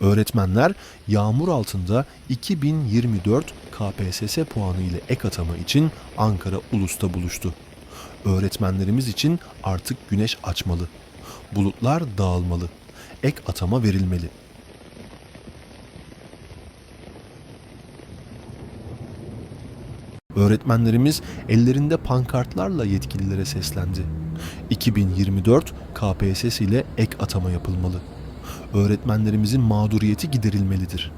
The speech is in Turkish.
Öğretmenler yağmur altında 2024 KPSS puanı ile ek atama için Ankara Ulus'ta buluştu. Öğretmenlerimiz için artık güneş açmalı. Bulutlar dağılmalı. Ek atama verilmeli. Öğretmenlerimiz ellerinde pankartlarla yetkililere seslendi. 2024 KPSS ile ek atama yapılmalı. Öğretmenlerimizin mağduriyeti giderilmelidir.